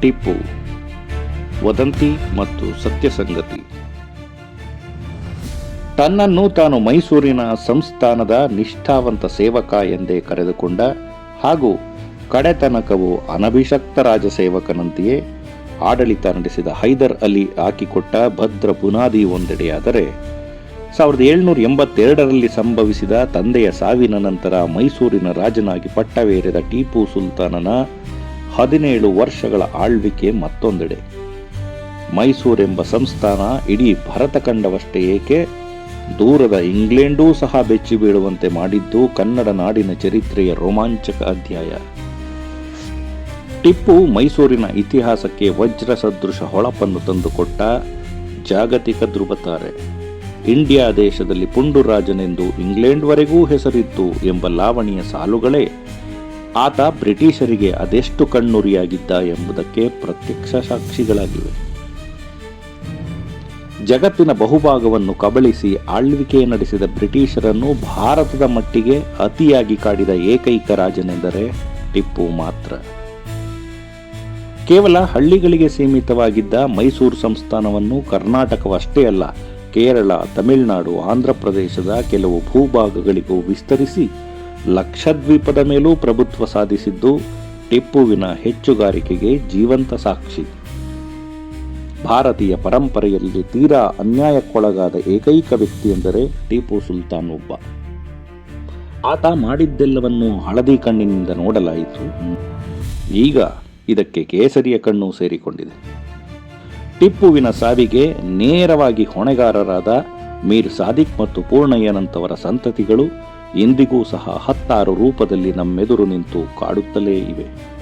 ಟಿಪ್ಪು, ವದಂತಿ ಮತ್ತು ಸತ್ಯಸಂಗತಿ. ತನ್ನನ್ನು ತಾನು ಮೈಸೂರಿನ ಸಂಸ್ಥಾನದ ನಿಷ್ಠಾವಂತ ಸೇವಕ ಎಂದೇ ಕರೆದುಕೊಂಡ ಹಾಗೂ ಕಡೆತನಕವು ಅನಭಿಷಕ್ತ ರಾಜ ಸೇವಕನಂತೆಯೇ ಆಡಳಿತ ನಡೆಸಿದ ಹೈದರ್ ಅಲಿ ಹಾಕಿಕೊಟ್ಟ ಭದ್ರ ಬುನಾದಿ ಒಂದೆಡೆಯಾದರೆ, ಸಾವಿರದ ಏಳ್ನೂರ ಎಂಬತ್ತೆರಡರಲ್ಲಿ ಸಂಭವಿಸಿದ ತಂದೆಯ ಸಾವಿನ ನಂತರ ಮೈಸೂರಿನ ರಾಜನಾಗಿ ಪಟ್ಟವೇರಿದ ಟಿಪ್ಪು ಸುಲ್ತಾನನ ಹದಿನೇಳು ವರ್ಷಗಳ ಆಳ್ವಿಕೆ ಮತ್ತೊಂದೆಡೆ. ಮೈಸೂರೆಂಬ ಸಂಸ್ಥಾನ ಇಡೀ ಭರತಖಂಡವಷ್ಟೇ ಏಕೆ? ದೂರದ ಇಂಗ್ಲೆಂಡೂ ಸಹ ಬೆಚ್ಚಿ ಬೀಳುವಂತೆ ಮಾಡಿದ್ದು ಕನ್ನಡ ನಾಡಿನ ಚರಿತ್ರೆಯ ರೋಮಾಂಚಕ ಅಧ್ಯಾಯ. ಟಿಪ್ಪು ಮೈಸೂರಿನ ಇತಿಹಾಸಕ್ಕೆ ವಜ್ರ ಸದೃಶ ಹೊಳಪನ್ನು ತಂದುಕೊಟ್ಟ ಜಾಗತಿಕ ಧ್ರುವತಾರೆ. ಇಂಡಿಯಾ ದೇಶದಲ್ಲಿ ಪುಂಡು ರಾಜನೆಂದು ಇಂಗ್ಲೆಂಡ್ವರೆಗೂ ಹೆಸರಿತ್ತು ಎಂಬ ಲಾವಣಿಯ ಸಾಲುಗಳೇ ಆತ ಬ್ರಿಟಿಷರಿಗೆ ಅದೆಷ್ಟು ಕಣ್ಣುರಿಯಾಗಿದ್ದ ಎಂಬುದಕ್ಕೆ ಪ್ರತ್ಯಕ್ಷ ಸಾಕ್ಷಿಗಳಾಗಿವೆ. ಜಗತ್ತಿನ ಬಹುಭಾಗವನ್ನು ಕಬಳಿಸಿ ಆಳ್ವಿಕೆ ನಡೆಸಿದ ಬ್ರಿಟಿಷರನ್ನು ಭಾರತದ ಮಟ್ಟಿಗೆ ಅತಿಯಾಗಿ ಕಾಡಿದ ಏಕೈಕ ರಾಜನೆಂದರೆ ಟಿಪ್ಪು ಮಾತ್ರ. ಕೇವಲ ಹಳ್ಳಿಗಳಿಗೆ ಸೀಮಿತವಾಗಿದ್ದ ಮೈಸೂರು ಸಂಸ್ಥಾನವನ್ನು ಕರ್ನಾಟಕವಷ್ಟೇ ಅಲ್ಲ, ಕೇರಳ, ತಮಿಳುನಾಡು ಆಂಧ್ರಪ್ರದೇಶದ ಕೆಲವು ಭೂಭಾಗಗಳಿಗೂ ವಿಸ್ತರಿಸಿ ಲಕ್ಷದ್ವೀಪದ ಮೇಲೂ ಪ್ರಭುತ್ವ ಸಾಧಿಸಿದ್ದು ಟಿಪ್ಪುವಿನ ಹೆಚ್ಚುಗಾರಿಕೆಗೆ ಜೀವಂತ ಸಾಕ್ಷಿ. ಭಾರತೀಯ ಪರಂಪರೆಯಲ್ಲಿ ತೀರಾ ಅನ್ಯಾಯಕ್ಕೊಳಗಾದ ಏಕೈಕ ವ್ಯಕ್ತಿ ಎಂದರೆ ಟಿಪ್ಪು ಸುಲ್ತಾನ್ ಒಬ್ಬ. ಆತ ಮಾಡಿದ್ದೆಲ್ಲವನ್ನು ಹಳದಿ ಕಣ್ಣಿನಿಂದ ನೋಡಲಾಯಿತು. ಈಗ ಇದಕ್ಕೆ ಕೇಸರಿಯ ಕಣ್ಣು ಸೇರಿಕೊಂಡಿದೆ. ಟಿಪ್ಪುವಿನ ಸಾವಿಗೆ ನೇರವಾಗಿ ಹೊಣೆಗಾರರಾದ ಮೀರ್ ಸಾದಿಕ್ ಮತ್ತು ಪೂರ್ಣಯ್ಯನಂತವರ ಸಂತತಿಗಳು ಇಂದಿಗೂ ಸಹ ಹತ್ತಾರು ರೂಪದಲ್ಲಿ ನಮ್ಮೆದುರು ನಿಂತು ಕಾಡುತ್ತಲೇ ಇವೆ.